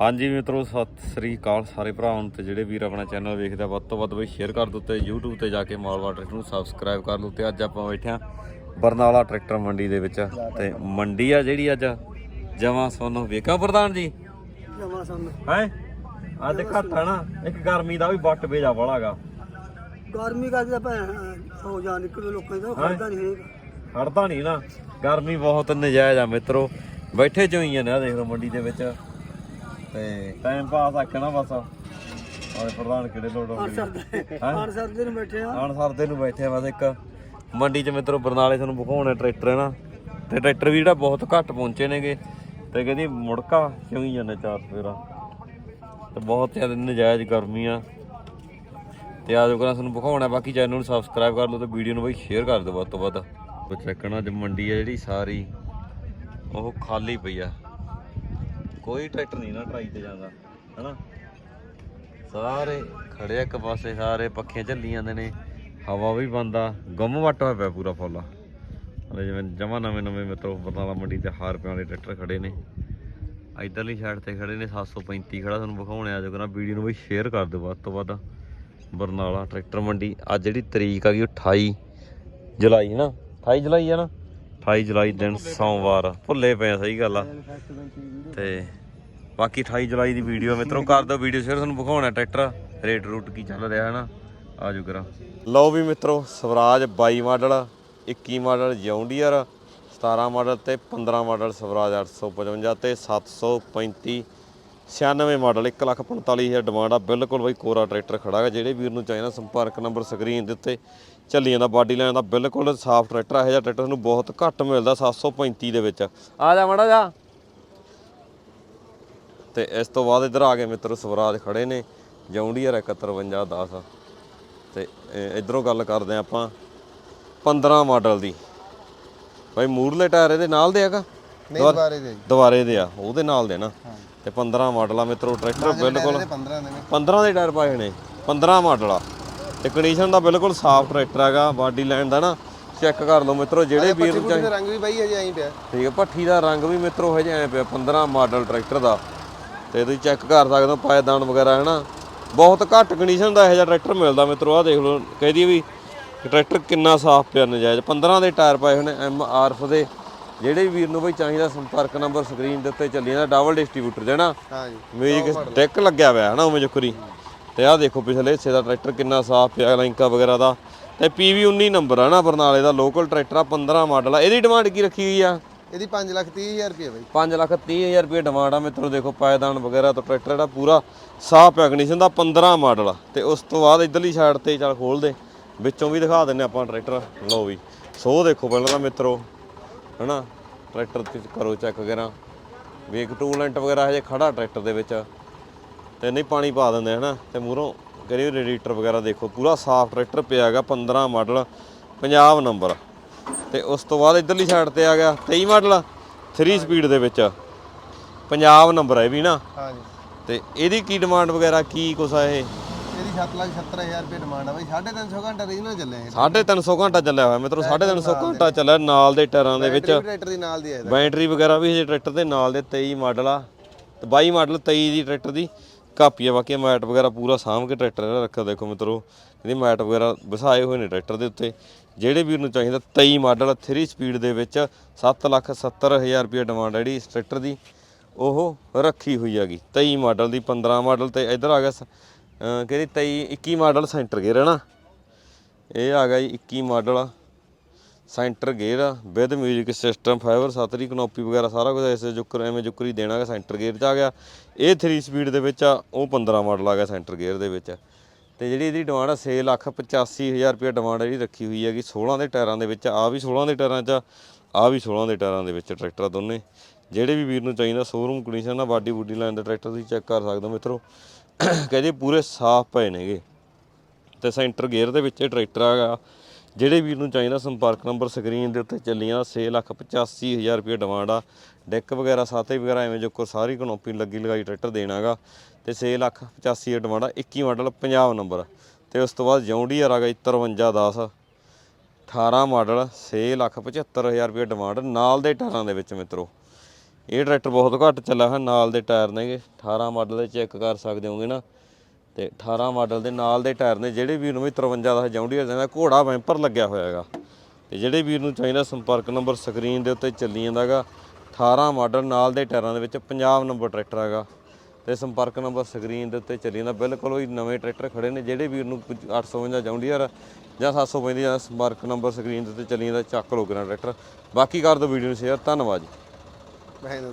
ਹਾਂਜੀ ਮਿੱਤਰੋ ਸਤਿ ਸ੍ਰੀ ਅਕਾਲ ਸਾਰੇ ਭਰਾਵਾਂ ਨੂੰ ਤੇ ਜਿਹੜੇ ਵੀਰ ਆਪਣਾ ਚੈਨਲ ਵੇਖਦੇ ਆ ਵੱਧ ਤੋਂ ਵੱਧ ਬਈ ਸ਼ੇਅਰ ਕਰ ਦਿਓ ਤੇ YouTube ਤੇ ਜਾ ਕੇ ਮਾਲਵਾ ਟਰੈਕਟਰ ਨੂੰ ਸਬਸਕ੍ਰਾਈਬ ਕਰ ਲਓ ਤੇ ਅੱਜ ਆਪਾਂ ਬੈਠੇ ਆ ਬਰਨਾਲਾ ਟਰੈਕਟਰ ਮੰਡੀ ਦੇ ਵਿੱਚ ਤੇ ਮੰਡੀ ਆ ਜਿਹੜੀ ਅੱਜ? ਜਮਾ ਸੋਨੂੰ ਵੇਖਾ ਪ੍ਰਧਾਨ ਜੀ? ਜਮਾ ਸਾਨੂੰ। ਹੈ? ਅੱਜ ਘੱਟ ਨਾ ਇੱਕ ਗਰਮੀ ਦਾ ਵੀ ਵੱਟ ਵੇਜਾ ਵਾਲਾਗਾ ਗਰਮੀ ਕਰਕੇ ਤਾਂ ਹੋ ਜਾ ਨਿਕਲ ਲੋਕਾਂ ਦਾ ਫਾਇਦਾ ਨਹੀਂ ਹੜਦਾ ਨਹੀਂ ਨਾ ਗਰਮੀ ਬਹੁਤ ਨਜਾਇਜ਼ ਆ ਮਿੱਤਰੋ। ਬੈਠੇ ਚੋਈਆਂ ਨੇ ਆ ਦੇਖ ਲਓ ਮੰਡੀ ਦੇ ਵਿੱਚ। ਤੇ ਟਾਈਮ ਪਾਸ ਆਖਣਾ ਬਸ। ਆਹ ਪ੍ਰਧਾਨ ਕਿਹੜੇ ਲੋੜ ਹੋ? ਗਈ ਸਰਦੇ ਨੂੰ ਬੈਠੇ ਆ। ਆਣ ਸਰਦੇ ਨੂੰ ਬੈਠੇ ਆ ਬਸ ਇੱਕ। ਮੰਡੀ 'ਚ ਮਿੱਤਰੋ ਬਰਨਾਲੇ ਤੁਹਾਨੂੰ ਵਿਖਾਉਣੇ ਟਰੈਕਟਰ ਹੈ ਨਾ? ਤੇ ਟਰੈਕਟਰ ਵੀ ਜਿਹੜਾ ਬਹੁਤ ਘੱਟ ਪਹੁੰਚੇ ਨੇਗੇ। ਤੇ ਕਹਿੰਦੀ ਮੁੜਕਾ ਚੋਈ ਜਾਂਦੇ ਚਾਰ ਫੇਰਾ। ਤੇ ਬਹੁਤ ਜ਼ਿਆਦਾ ਨਜਾਇਜ਼ ਗਰਮੀ ਆ। ਤੇ ਆਜੋ ਕਰਾਂ ਤੁਹਾਨੂੰ ਵਿਖਾਉਣਾ ਬਾਕੀ ਚੈਨਲ ਨੂੰ ਸਬਸਕ੍ਰਾਈਬ ਕਰ ਲਓ ਤੇ ਵੀਡੀਓ ਨੂੰ ਬਈ ਸ਼ੇਅਰ ਕਰ ਦਿਓ ਵੱਧ ਤੋਂ ਵੱਧ। ਚੱਕਣਾ ਅੱਜ ਮੰਡੀ ਆ ਜਿਹੜੀ ਸਾਰੀ। ਉਹ ਖਾਲੀ ਪਈ ਆ। ਕੋਈ ਟਰੈਕਟਰ ਨਹੀਂ ਨਾ ਟਰਾਈ ਤੇ ਜਾਂਦਾ, ਹਨਾ? ਸਾਰੇ ਖੜੇ ਆ ਇੱਕ ਪਾਸੇ, ਸਾਰੇ ਪੱਖੇ ਝੱਲੀ ਜਾਂਦੇ ਨੇ, ਹਵਾ ਵੀ ਬੰਦਾ, ਗੁੰਮ ਵੱਟ ਹੋਇਆ ਪਿਆ ਪੂਰਾ ਫੁੱਲ। ਹਲੇ ਜਿਵੇਂ ਜਮਾ ਨਵੇਂ ਨਵੇਂ ਮਿੱਤਰੋ ਬਰਨਾਲਾ ਮੰਡੀ ਤੇ ਹਾਰ ਪਿਆ ਵਾਲੇ ਟਰੈਕਟਰ ਖੜੇ ਨੇ। ਇਧਰਲੀ ਸਾਈਡ ਤੇ ਖੜੇ ਨੇ 735 ਖੜਾ, ਤੁਹਾਨੂੰ ਵਿਖਾਉਣੇ ਆ ਜੋ ਕਰਾਂ ਵੀਡੀਓ ਨੂੰ ਬਈ ਸ਼ੇਅਰ ਕਰ ਦਿਓ ਵੱਧ ਤੋਂ ਵੱਧ। ਬਰਨਾਲਾ ਟਰੈਕਟਰ ਮੰਡੀ, ਅੱਜ ਜਿਹੜੀ ਤਰੀਕ ਆ ਗਈ ਉਹ 28 ਜੁਲਾਈ ਹੈ ਨਾ 28 ਜੁਲਾਈ ਹੈ ਨਾ? 28 ਜੁਲਾਈ ਦਿਨ ਸੋਮਵਾਰ। ਭੁੱਲੇ ਪਏ ਆ, ਸਹੀ ਗੱਲ ਆ। ਤੇ ਬਾਕੀ 28 ਜੁਲਾਈ ਦੀ ਵੀਡੀਓ ਮਿੱਤਰੋ, ਕਰ ਦਿਓ ਵੀਡੀਓ ਸ਼ੇਅਰ ਤੁਹਾਨੂੰ ਵਿਖਾਉਣਾ ਟਰੈਕਟਰ। ਰੇਟ ਰੂਟ ਕੀ ਚੱਲ ਰਿਹਾ ਹੈ ਨਾ ਆਜੋ ਕਰਾਂ। ਲਓ ਵੀ ਮਿੱਤਰੋ, Swaraj 22 model 21 model John Deere 17 model ਤੇ 15 ਮਾਡਲ ਸਵਰਾਜ 855 ਤੇ 735 96 ਮਾਡਲ 145000 ਡਿਮਾਂਡ ਆ। ਬਿਲਕੁਲ ਬਈ ਕੋਰਾ ਟਰੈਕਟਰ ਖੜਾ ਹੈ ਜਿਹੜੇ ਵੀਰ ਨੂੰ ਚਾਹੀਦਾ ਸੰਪਰਕ ਨੰਬਰ ਸਕਰੀਨ ਦੇ ਉੱਤੇ ਚੱਲੀ ਜਾਂਦਾ ਬਾਡੀ ਲਾਈਨ ਦਾ। ਬਿਲਕੁਲ ਸਾਫ਼ ਟਰੈਕਟਰ ਇਹੋ ਜਿਹਾ ਟਰੈਕਟਰ ਨੂੰ ਬਹੁਤ ਘੱਟ ਮਿਲਦਾ 735 ਦੇ ਵਿੱਚ। ਆ ਜਾ ਮਾੜਾ ਜਾ। ਤੇ ਇਸ ਤੋਂ ਬਾਅਦ ਇਧਰ ਆ ਗਏ ਮਿੱਤਰ ਸਵਰਾਜ ਖੜੇ ਨੇ ਜੌਂਡੀਅਰ 715010 ਤੇ ਇਧਰੋਂ ਗੱਲ ਕਰਦੇ ਹਾਂ ਆਪਾਂ 15 ਮਾਡਲ ਦੀ। ਭਾਈ ਮੂਰਲੇ ਟਾਇਰ ਇਹਦੇ ਨਾਲ ਦੇ ਹੈਗਾ? ਨਹੀਂ ਦੁਬਾਰੇ ਦੇ ਦੁਬਾਰੇ ਦੇ ਆ ਉਹਦੇ ਨਾਲ ਦੇ ਨਾ? ਤੇ 15 ਮਾਡਲ ਆ ਮਿੱਤਰੋ ਟਰੈਕਟਰ ਬਿਲਕੁਲ 15 ਦੇ ਨੇ 15 ਦੇ ਟਾਇਰ ਪਾਏ ਨੇ 15 ਮਾਡਲ। ਆ ਤੇ ਕੰਡੀਸ਼ਨ ਦਾ ਬਿਲਕੁਲ ਸਾਫ਼ ਟਰੈਕਟਰ ਹੈਗਾ ਬਾਡੀ ਲਾਈਨ ਦਾ ਨਾ ਚੈੱਕ ਕਰ ਲਓ ਮਿੱਤਰੋ ਜਿਹੜੇ ਵੀਰ ਨੂੰ ਰੰਗ ਵੀ ਬਾਈ ਹਜੇ ਐਂ ਪਿਆ। ਠੀਕ ਹੈ ਭੱਠੀ ਦਾ ਰੰਗ ਵੀ ਮਿੱਤਰੋ ਹਜੇ ਐ ਪਿਆ 15 ਮਾਡਲ ਟਰੈਕਟਰ ਦਾ। ਤੇ ਤੁਸੀਂ ਚੈੱਕ ਕਰ ਸਕਦੇ ਹੋ ਪਾਇਦਾਨ ਵਗੈਰਾ ਹੈ ਨਾ ਬਹੁਤ ਘੱਟ ਕੰਡੀਸ਼ਨ ਦਾ ਇਹੋ ਜਿਹਾ ਟਰੈਕਟਰ ਮਿਲਦਾ ਮਿੱਤਰੋ ਆ ਦੇਖ ਲਓ ਕਹਦੀ ਵੀ ਟਰੈਕਟਰ ਕਿੰਨਾ ਸਾਫ਼ ਪਿਆ ਨਜਾਇਜ਼। 15 ਦੇ ਟਾਇਰ ਪਾਏ ਨੇ ਐਮ ਆਰਫ ਦੇ। ਜਿਹੜੇ ਵੀਰ ਨੂੰ ਬਈ ਚਾਹੀਦਾ ਸੰਪਰਕ ਨੰਬਰ ਸਕਰੀਨ ਦੇ ਉੱਤੇ ਚੱਲੀ ਜਾਂਦਾ ਡਬਲ ਡਿਸਟ੍ਰੀਬਿਊਟਰ ਦੇ ਨਾ ਹਾਂ ਜੀ ਮਿਊਜ਼ਿਕ ਡੈਕ ਲੱਗਿਆ ਹੋਇਆ ਹੈ ਨਾ ਉਵੇਂ ਜੁਕਰੀ। ਤੇ ਆਹ ਦੇਖੋ ਪਿਛਲੇ ਹਿੱਸੇ ਦਾ ਟਰੈਕਟਰ ਕਿੰਨਾ ਸਾਫ਼ ਪਿਆ ਲਾਈਂਕਾ ਵਗੈਰਾ ਦਾ। ਤੇ PV 19 ਨੰਬਰ ਆ ਨਾ ਬਰਨਾਲੇ ਦਾ ਲੋਕਲ ਟਰੈਕਟਰ ਆ 15 ਮਾਡਲ ਆ। ਇਹਦੀ ਡਿਮਾਂਡ ਕੀ ਰੱਖੀ ਹੋਈ ਆ? ਇਹਦੀ 5 ਲੱਖ 30 ਹਜ਼ਾਰ ਰੁਪਏ ਬਾਈ। 5 ਲੱਖ 30 ਹਜ਼ਾਰ ਰੁਪਏ ਡਿਮਾਂਡ ਆ। ਮਿੱਤਰੋ ਦੇਖੋ ਪਾਇਦਾਨ ਵਗੈਰਾ ਤੋਂ ਟਰੈਕਟਰ ਜਿਹੜਾ ਪੂਰਾ ਸਾਫ਼ ਪਿਆ ਕੰਡੀਸ਼ਨ ਦਾ 15 ਮਾਡਲ ਆ। ਤੇ ਉਸ ਤੋਂ ਬਾਅਦ ਇਧਰਲੀ ਸਾਈਡ ਤੇ ਚੱਲ ਖੋਲ ਦੇ ਵਿੱਚੋਂ ਵੀ ਦਿਖਾ ਦਿੰਨੇ ਆਪਾਂ ਟਰੈਕਟਰ ਲਓ ਵੀ। ਸੋ ਦੇਖੋ ਪਹਿਲਾਂ ਤਾਂ ਮਿੱਤਰੋ ਹਨਾ? ਟਰੈਕਟਰ ਤੇ ਕਰੋ ਚੈੱਕ ਵਗੈਰਾ। ਵੀ ਇੱਕ ਟੂਲੈਂਟ ਵਗੈਰਾ ਹਜੇ ਖੜਾ ਟਰੈਕਟਰ ਦੇ ਵਿੱਚ। ਤੇ ਨਹੀਂ ਪਾਣੀ ਪਾ ਦਿੰਦੇ ਹਨਾ? ਤੇ ਮੂਹਰੋਂ ਕਰੀ ਰੇਡੀਏਟਰ ਵਗੈਰਾ ਦੇਖੋ ਪੂਰਾ ਸਾਫ਼ ਟਰੈਕਟਰ ਪਿਆ ਹੈਗਾ 15 ਮਾਡਲ ਪੰਜਾਬ ਨੰਬਰ ਤੇ ਉਸ ਤੋਂ ਬਾਅਦ ਇਧਰਲੀ ਸਾਈਡ ਤੇ ਆ ਗਿਆ 23 ਮਾਡਲ 3 ਸਪੀਡ ਦੇ ਵਿੱਚ। ਪੰਜਾਬ ਨੰਬਰ ਹੈ ਵੀ ਨਾ? ਹਾਂ ਜੀ ਤੇ ਇਹਦੀ ਕੀ ਡਿਮਾਂਡ ਵਗੈਰਾ ਕੀ ਕੁਛ ਆ ਇਹ? 7 ਲੱਖ 70 ਹਜ਼ਾਰ ਰੁਪਏ ਡਿਮਾਂਡ ਆ ਬਾਈ। 350 ਘੰਟਾ ਰੀਜਨਲ ਚੱਲੇ ਇਹ। 350 ਘੰਟਾ ਚੱਲਿਆ ਹੋਇਆ। ਮਿੱਤਰੋ 350 ਘੰਟਾ ਚੱਲਿਆ ਨਾਲ ਦੇ ਟਾਇਰਾਂ ਦੇ ਵਿੱਚ। ਟਰੈਕਟਰ ਦੀ ਨਾਲ ਦੀ ਹੈ ਇਹਦਾ। ਬੈਟਰੀ ਵਗੈਰਾ ਵੀ ਹਜੇ ਟਰੈਕਟਰ ਦੇ ਨਾਲ ਦੇ 23 ਮਾਡਲ ਆ। ਤੇ 22 ਮਾਡਲ 23 ਦੀ ਟਰੈਕਟਰ ਦੀ। ਕਾਪੀ ਆ ਬਾਕੀ ਮੈਟ ਵਗੈਰਾ ਪੂਰਾ ਸਾਂਭ ਕੇ ਟਰੈਕਟਰ ਇਹਦਾ ਰੱਖਿਆ। ਦੇਖੋ ਮਿੱਤਰੋ ਇਹਦੀ ਮੈਟ ਵਗੈਰਾ ਵਸਾਏ ਹੋਏ ਨੇ ਟਰੈਕਟਰ ਦੇ ਉੱਤੇ। ਜਿਹੜੇ ਵੀਰ ਨੂੰ ਚਾਹੀਦਾ 23 ਮਾਡਲ 3 ਸਪੀਡ ਦੇ ਵਿੱਚ। 7 ਲੱਖ 70 ਹਜ਼ਾਰ ਰੁਪਏ ਡਿਮਾਂਡ ਜਿਹੜੀ ਇਸ ਟਰੈਕਟਰ ਦੀ। ਉਹ ਰੱਖੀ ਹੋਈ ਹੈਗੀ। 23 ਮਾਡਲ ਦੀ 15 ਮਾਡਲ ਤੇ ਇੱਧਰ ਆ ਗਿਆ ਸ- ਅਹ ਕਿਹੜੀ 23 21 ਮਾਡਲ ਸੈਂਟਰ ਗੇਅਰ ਹੈ ਨਾ। ਇਹ ਆ ਗਿਆ ਜੀ 21 model centre gear with 뮤직 system fibre ਸਤਰੀ canopy ਵਗੈਰਾ ਸਾਰਾ ਕੁਝ ਇਸ ਜੁਕਰ, ਐਵੇਂ ਜੁਕਰੀ ਦੇਣਾਗਾ ਸੈਂਟਰ ਗੇਅਰ 'ਚ ਆ ਗਿਆ। ਇਹ 3 ਸਪੀਡ ਦੇ ਵਿੱਚ ਆ, ਉਹ 15 ਮਾਡਲ ਆ ਗਿਆ ਸੈਂਟਰ ਗੇਅਰ ਦੇ ਵਿੱਚ। ਤੇ ਜਿਹੜੀ ਇਹਦੀ ਡਿਮਾਂਡ ਆ 6 ਲੱਖ 85000 ਰੁਪਏ ਡਿਮਾਂਡ ਇਹਦੀ ਰੱਖੀ ਹੋਈ ਹੈਗੀ 16 ਦੇ ਟਾਇਰਾਂ ਦੇ ਵਿੱਚ। ਆ ਵੀ 16 ਦੇ ਟਾਇਰਾਂ 'ਚ ਆ ਵੀ 16 ਦੇ ਟਾਇਰਾਂ ਦੇ ਵਿੱਚ ਟਰੈਕਟਰ ਆ ਦੋਨੇ। ਜਿਹੜੇ ਵੀ ਵੀਰ ਨੂੰ ਚਾਹੀਦਾ ਸ਼ੋਰੂਮ ਕੰਡੀਸ਼ਨ ਨਾਲ ਬਾਡੀ ਬੂਡੀ ਲਾਈਨ ਦਾ ਟਰੈਕਟਰ ਤੁਸੀਂ ਚੈੱਕ ਕਰ ਸਕਦੇ ਹੋ ਮਿੱਤਰੋ। ਕਹਿੰਦੇ ਪੂਰੇ ਸਾਫ਼ ਪਏ ਨੇਗੇ। ਤੇ ਸੈਂਟਰ ਗੇਅਰ ਦੇ ਵਿੱਚ ਇਹ ਟਰੈਕਟਰ ਹੈਗਾ ਜਿਹੜੇ ਵੀਰ ਨੂੰ ਚਾਹੀਦਾ ਸੰਪਰਕ ਨੰਬਰ ਸਕਰੀਨ ਦੇ ਉੱਤੇ ਚੱਲੀਆਂ 6,85,000 ਰੁਪਏ ਡਿਮਾਂਡ ਆ। ਡੈਕ ਵਗੈਰਾ ਸਾਥੇ ਵਗੈਰਾ ਐਵੇਂ ਜੋ ਕੋ ਸਾਰੀ ਕਨੋਪੀ ਲੱਗੀ ਲਗਾਈ ਟਰੈਕਟਰ ਦੇਣਾਗਾ ਤੇ 6,85,000 ਡਿਮਾਂਡ ਆ 21 ਮਾਡਲ ਪੰਜਾਬ ਨੰਬਰ ਤੇ ਉਸ ਤੋਂ ਬਾਅਦ ਜੌਂਡੀਅਰ ਆ ਗਿਆ 5310 18 ਮਾਡਲ 6,75,000 ਰੁਪਏ ਡਿਮਾਂਡ ਨਾਲ ਦੇ ਟਾਇਰਾਂ ਦੇ ਵਿੱਚ ਮਿੱਤਰੋ। ਇਹ ਟਰੈਕਟਰ ਬਹੁਤ ਘੱਟ ਚੱਲਿਆ ਹੈ, ਨਾਲ ਦੇ ਟਾਇਰ ਨੇਗੇ। 18 ਮਾਡਲ ਦੇ ਚੈੱਕ ਕਰ ਸਕਦੇ ਹੋਗੇ ਨਾ। ਤੇ 18 ਮਾਡਲ ਦੇ ਨਾਲ ਦੇ ਟਾਇਰ ਨੇ, ਜਿਹੜੇ ਵੀਰ ਨੂੰ ਵੀ 53 ਦਾ ਜੌਂਡੀਅਰ ਦਾ ਘੋੜਾ ਵੈਂਪਰ ਲੱਗਿਆ ਹੋਇਆ ਹੈਗਾ। ਤੇ ਜਿਹੜੇ ਵੀਰ ਨੂੰ ਚਾਹੀਦਾ ਸੰਪਰਕ ਨੰਬਰ ਸਕਰੀਨ ਦੇ ਉੱਤੇ ਚੱਲੀ ਜਾਂਦਾਗਾ 18 ਮਾਡਲ ਨਾਲ ਦੇ ਟਾਇਰਾਂ ਦੇ ਵਿੱਚ ਪੰਜਾਬ ਨੰਬਰ ਟਰੈਕਟਰ ਹੈਗਾ। ਤੇ ਸੰਪਰਕ ਨੰਬਰ ਸਕਰੀਨ ਦੇ ਉੱਤੇ ਚੱਲੀ ਜਾਂਦਾ। ਬਿਲਕੁਲ ਹੀ ਨਵੇਂ ਟਰੈਕਟਰ ਖੜੇ ਨੇ, ਜਿਹੜੇ ਵੀਰ ਨੂੰ 852 ਜੌਂਡੀਅਰ ਜਾਂ 752 ਜਾਂ ਸੰਪਰਕ ਨੰਬਰ ਸਕਰੀਨ ਦੇ ਉੱਤੇ ਚੱਲੀ ਜਾਂਦਾ, ਚੱਕ ਲੋ ਕਿਰਾਂ ਟਰੈਕਟਰ। ਬਾਕੀ ਕਰ ਦਿਓ ਵੀਡੀਓ ਨੂੰ ਸ਼ੇਅਰ ਧੰਨਵਾਦ ਜੀ। behind the